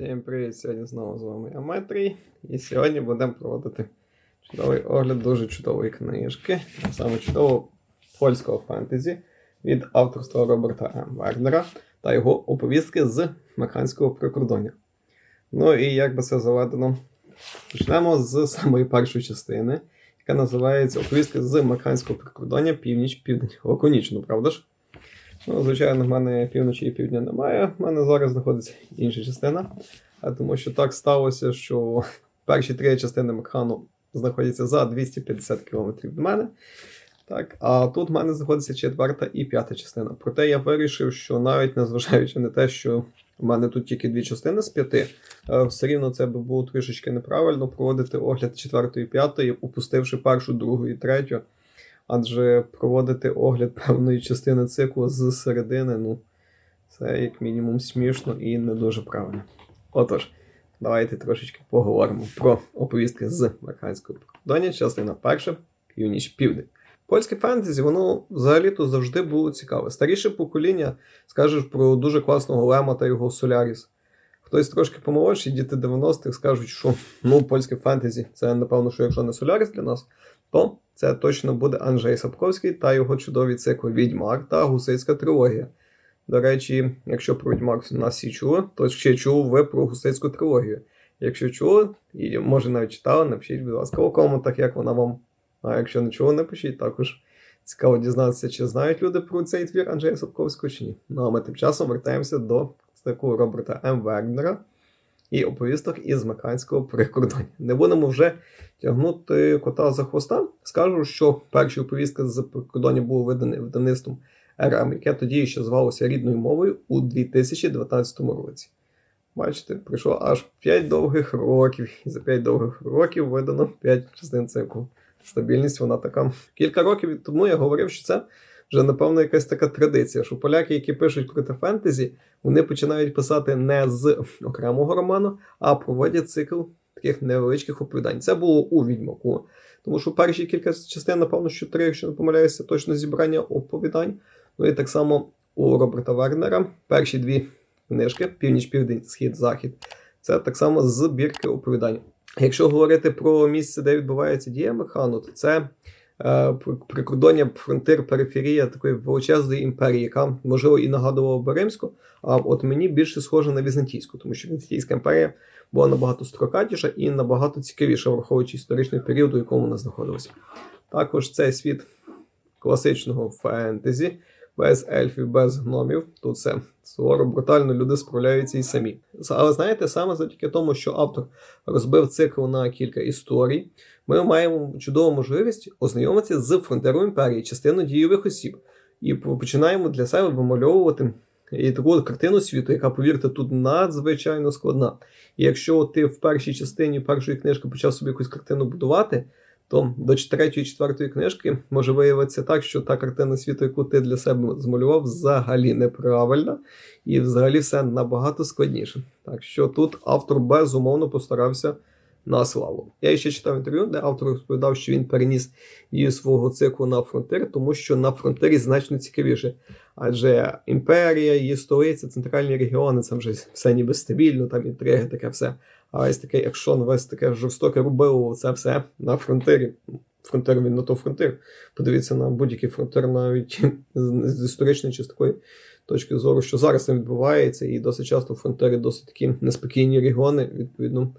Всім привіт! Сьогодні знову з вами я Метрій. І сьогодні будемо проводити чудовий огляд дуже чудової книжки, саме чудового польського фентезі від авторства Роберта М. Вагнера та його оповістки з Механського прикордоння. Ну і як би це заведено, почнемо з самої першої частини, яка називається Оповістки з Механського прикордоння північ-південь. Лаконічно, правда ж? Ну, звичайно, в мене півночі і півдня немає. В мене зараз знаходиться інша частина. Тому що так сталося, що перші три частини Мекхану знаходяться за 250 км від мене. Так, а тут в мене знаходиться четверта і п'ята частина. Проте я вирішив, що навіть незважаючи на те, що в мене тут тільки дві частини з п'яти, е, все рівно це би було трішечки неправильно проводити огляд четвертої і п'ятої, упустивши першу, другу і третю. Адже проводити огляд певної частини циклу з середини, ну, це як мінімум смішно і не дуже правильно. Отож, давайте трошечки поговоримо про оповістки з Американського прикордоння, частина перша, північ-південь. Польське фентезі, воно взагалі-то завжди було цікаве. Старіше покоління скажеш про дуже класного Лема та його Соляріс. Хтось трошки помолодший, діти 90-х скажуть, що ну, польське фентезі, це напевно, що якщо не Соляріс для нас, то це точно буде Анджей Сапковський та його чудові цикли Відьмак та Гусицька трилогія. До речі, якщо про Відьмак нас всі чули, то ще чули ви про Гусицьку трилогію. Якщо чули, і може навіть читали, напишіть, будь ласка, у коментах, як вона вам. А якщо не чули, напишіть також. Цікаво дізнатися, чи знають люди про цей твір Анджея Сапковського чи ні. Ну а ми тим часом вертаємося до циклу Роберта М. Вегнера і оповісток із Меканського прикордоння. Не будемо вже тягнути кота за хвоста. Скажу, що перші оповістки з прикордоння були видані видавництвом РМ, яке тоді ще звалося рідною мовою у 2019 році. Бачите, пройшло аж 5 довгих років, і за 5 довгих років видано 5 частин циклу. Стабільність вона така. Кілька років тому я говорив, що це вже, напевно, якась така традиція, що поляки, які пишуть проти фентезі, вони починають писати не з окремого роману, а проводять цикл таких невеличких оповідань. Це було у відьмаку. Тому що перші кілька частин, напевно, що три, якщо не помиляюся, точно зібрання оповідань. Ну і так само у Роберта Вернера перші дві книжки Північ, Південь, Схід, Захід. Це так само збірки оповідань. Якщо говорити про місце, де відбувається дія Механу, то це прикордоння фронтир, периферія такої величезної імперії, яка, можливо, і нагадувала би римську, а от мені більше схоже на візантійську, тому що Візантійська імперія була набагато строкатіша і набагато цікавіша, враховуючи історичний період, у якому вона знаходилася. Також цей світ класичного фентезі, без ельфів, без гномів. Тут все суворо, брутально, люди справляються і самі. Але знаєте, саме завдяки тому, що автор розбив цикл на кілька історій, ми маємо чудову можливість ознайомитися з фронтером імперії, частиною дійових осіб, і починаємо для себе вимальовувати і таку картину світу, яка, повірте, тут надзвичайно складна. І якщо ти в першій частині першої книжки почав собі якусь картину будувати, то до третьої, четвертої книжки може виявитися так, що та картина світу, яку ти для себе змалював, взагалі неправильна, і взагалі все набагато складніше. Так що тут автор безумовно постарався на славу. Я ще читав інтерв'ю, де автор розповідав, що він переніс її свого циклу на фронтир, тому що на фронтирі значно цікавіше. Адже імперія, її столиця, центральні регіони це вже все ніби стабільно, там інтриги, таке все. А весь такий екшон, весь таке жорстоке рубило, це все на фронтирі. Фронтир він на то фронтир. Подивіться на будь-який фронтир, навіть з історичної чи з такої точки зору, що зараз там відбувається, і досить часто фронтири досить такі неспокійні регіони, відповідно,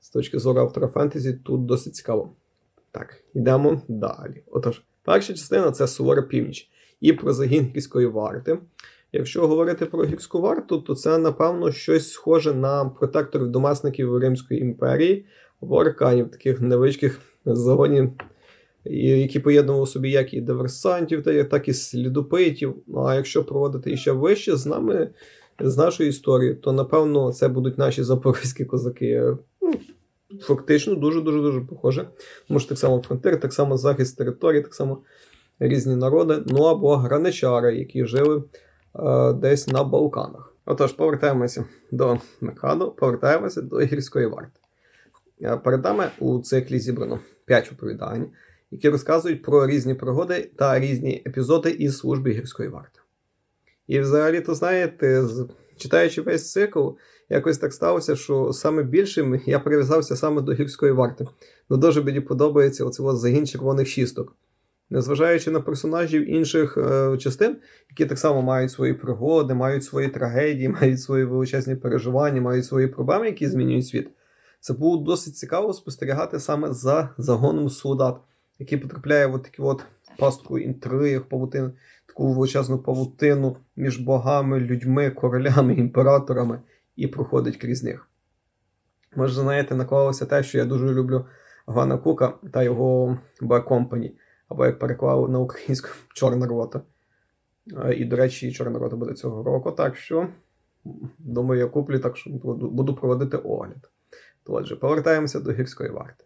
з точки зору автора фентезі, тут досить цікаво. Так, йдемо далі. Отож, перша частина це сувора північ і про загін гірської варти. Якщо говорити про гірську варту, то це, напевно, щось схоже на протекторів домасників Римської імперії або арканів, таких невеличких загонів, які поєднували собі як і диверсантів, так і слідопитів. Ну а якщо проводити ще вище з нами, з нашої історії, то напевно це будуть наші запорізькі козаки. Ну, Фактично дуже-дуже дуже похоже. Тому що так само фронтир, так само захист території, так само різні народи, ну або граничари, які жили десь на Балканах. Отож, повертаємося до Мекаду, повертаємося до гірської варти. Е, Перед нами у циклі зібрано 5 оповідань, які розказують про різні пригоди та різні епізоди із служби гірської варти. І взагалі, то знаєте, читаючи весь цикл, якось так сталося, що саме більшим я прив'язався саме до гірської варти. Ну дуже мені подобається оце от загін червоних шісток. Незважаючи на персонажів інших е, частин, які так само мають свої пригоди, мають свої трагедії, мають свої величезні переживання, мають свої проблеми, які змінюють світ. Це було досить цікаво спостерігати саме за загоном солдат, який потрапляє в такі от пастку інтриг, павутин, таку величезну павутину між богами, людьми, королями, імператорами і проходить крізь них. Може, знаєте, наклалося те, що я дуже люблю Гана Кука та його Company, або як переклав на українську Чорна рота. Е, І, до речі, Чорна рота буде цього року. Так що, думаю, я куплю, так що буду, проводити огляд. Отже, повертаємося до гірської варти.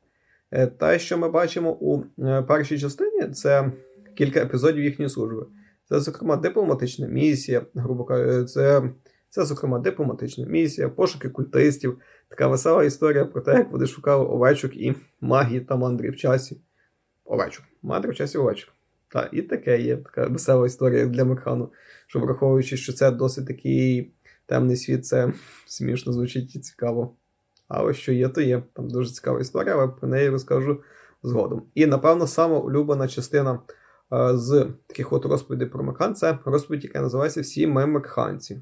Е, Те, що ми бачимо у е, першій частині, це кілька епізодів їхньої служби. Це, зокрема, дипломатична місія, грубо кажучи, це, це, зокрема, дипломатична місія, пошуки культистів, така весела історія про те, як вони шукали овечок і магії та мандри в часі. Овечок. Мандри в часі овечок. Та, і таке є така весела історія для Мекхану, що враховуючи, що це досить такий темний світ, це смішно звучить і цікаво. Але що є, то є. Там дуже цікава історія, але про неї розкажу згодом. І, напевно, сама улюблена частина е, з таких от розповідей про Мекхан це розповідь, яка називається Всі ми Мекханці.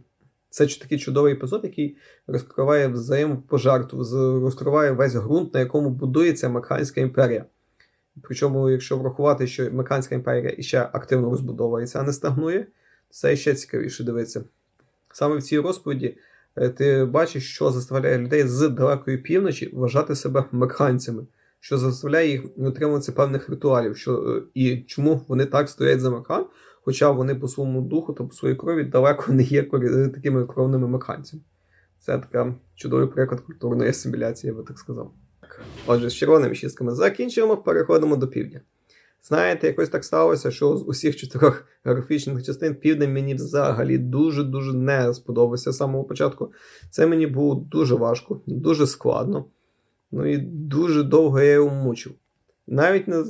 Це такий чудовий епізод, який розкриває взаємопожертву, розкриває весь ґрунт, на якому будується Мекханська імперія. Причому, якщо врахувати, що Мекханська імперія іще активно розбудовується, а не стагнує, це ще цікавіше дивитися. Саме в цій розповіді е, ти бачиш, що заставляє людей з далекої півночі вважати себе мекханцями, що заставляє їх дотримуватися певних ритуалів, що, е, і чому вони так стоять за мекхан, хоча вони по своєму духу та по своїй крові далеко не є такими кровними мекханцями. Це така чудовий приклад культурної асиміляції, я би так сказав. Отже, з червоними шістками закінчуємо, переходимо до півдня. Знаєте, якось так сталося, що з усіх чотирьох географічних частин південь мені взагалі дуже-дуже не сподобався з самого початку. Це мені було дуже важко, дуже складно. Ну і дуже довго я його мучив. Навіть не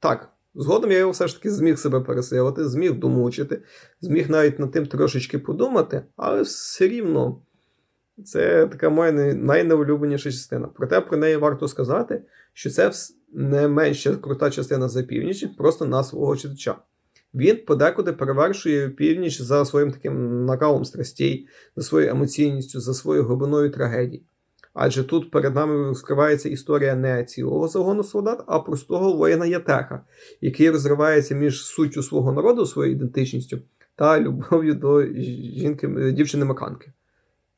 так, згодом я його все ж таки зміг себе пересилити, зміг домучити, зміг навіть над тим трошечки подумати, але все рівно це така моя най- найнеулюбленіша частина. Проте про неї варто сказати, що це не менша крута частина за північ, просто на свого читача. Він подекуди перевершує північ за своїм таким накалом страстей, за своєю емоційністю, за своєю глибиною трагедії. Адже тут перед нами розкривається історія не цілого загону солдат, а простого воїна Ятеха, який розривається між суттю свого народу, своєю ідентичністю, та любов'ю до жінки, дівчини Маканки.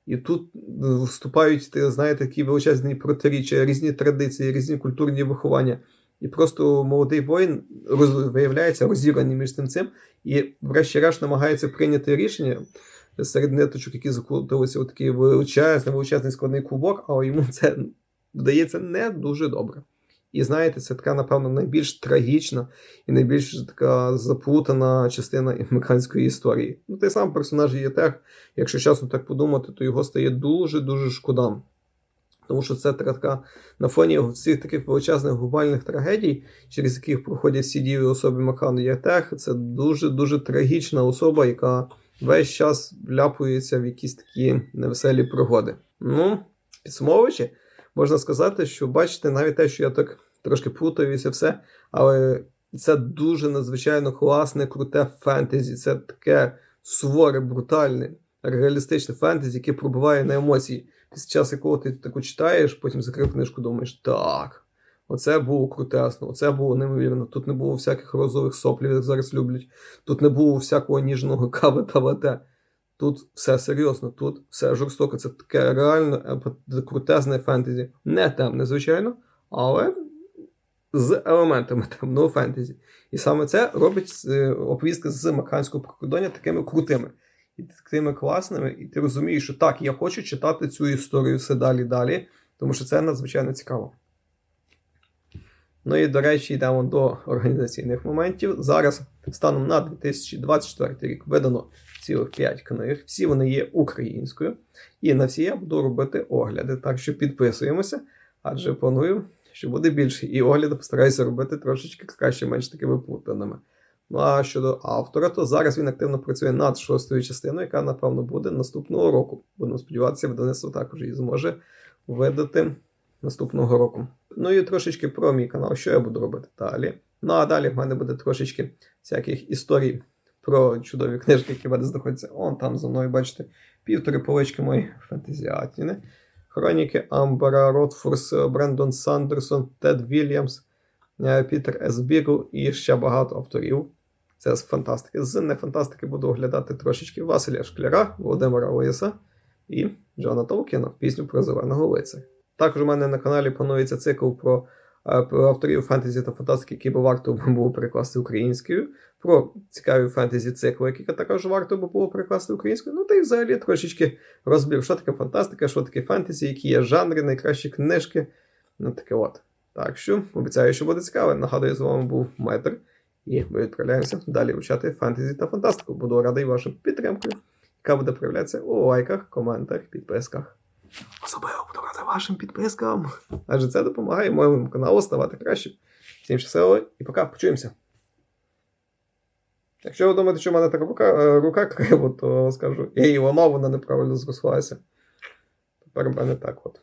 І тут е, вступають, ти знаєте, такі величезні протиріччя, різні традиції, різні культурні виховання. І просто молодий воїн роз, виявляється розірваний між тим цим, і, врешті-решт, намагається прийняти рішення серед ниточок, які закрутилися у такий величезний, величезний складний клубок, але йому це вдається не дуже добре. І знаєте, це така, напевно, найбільш трагічна і найбільш така заплутана частина американської історії. Ну, той сам персонаж є тех, якщо чесно так подумати, то його стає дуже-дуже шкода. Тому що це така на фоні всіх таких величезних глобальних трагедій, через яких проходять всі дії особи Макану Ятех, це дуже-дуже трагічна особа, яка весь час вляпується в якісь такі невеселі пригоди. Ну, підсумовуючи, можна сказати, що бачите, навіть те, що я так трошки плутаюся, все, але це дуже надзвичайно класне, круте фентезі. Це таке суворе, брутальне, реалістичне фентезі, яке пробиває на емоції. Після часу, якого ти таку читаєш, потім закрив книжку, думаєш, так. Оце було крутесно, оце було неймовірно. Тут не було всяких розових соплів, як зараз люблять. Тут не було всякого ніжного кави та лате. Тут все серйозно, тут все жорстоко. Це таке реально е, крутезне фентезі. Не темне, звичайно, але з елементами темного фентезі. І саме це робить е, оповістки з Маканського прикордоння такими крутими і такими класними. І ти розумієш, що так, я хочу читати цю історію все далі далі, тому що це надзвичайно цікаво. Ну і до речі, йдемо до організаційних моментів. Зараз, станом на 2024 рік, видано цілих 5 книг. Всі вони є українською. І на всі я буду робити огляди. Так що підписуємося, адже планую, що буде більше. І огляди постараюся робити трошечки краще, менш такими плутаними. Ну а щодо автора, то зараз він активно працює над шостою частиною, яка, напевно, буде наступного року. Будемо сподіватися, видавництво також її зможе видати наступного року. Ну і трошечки про мій канал, що я буду робити далі. Ну а далі в мене буде трошечки всяких історій про чудові книжки, які в мене знаходяться. Он там за мною, бачите, півтори полички мої фентезіатіни. Хроніки Амбера, Ротфорс, Брендон Сандерсон, Тед Вільямс, е, Пітер С. Бігл і ще багато авторів. Це з фантастики. З не фантастики буду оглядати трошечки Василя Шкляра, Володимира Лиса і Джона Толкіна, пісню про зеленого лицаря. Також у мене на каналі планується цикл про авторів фентезі та фантастики, які би варто було перекласти українською, про цікаві фентезі цикли, які також варто би було перекласти українською. Ну та й взагалі трошечки розбір, що таке фантастика, що таке фентезі, які є жанри, найкращі книжки. Ну таке от. Так що обіцяю, що буде цікаво. Нагадую, з вами був Метр. І ми відправляємося далі вивчати фентезі та фантастику. Буду радий вашим підтримкою, яка буде проявлятися у лайках, коментах, підписках. Особливо буду вашим підпискам. Адже це допомагає моєму каналу ставати кращим. Всім щасливо і пока, почуємося. Якщо ви думаєте, що в мене така рука, е, рука криво, то скажу, я її вона неправильно зрослася. Тепер в мене так от.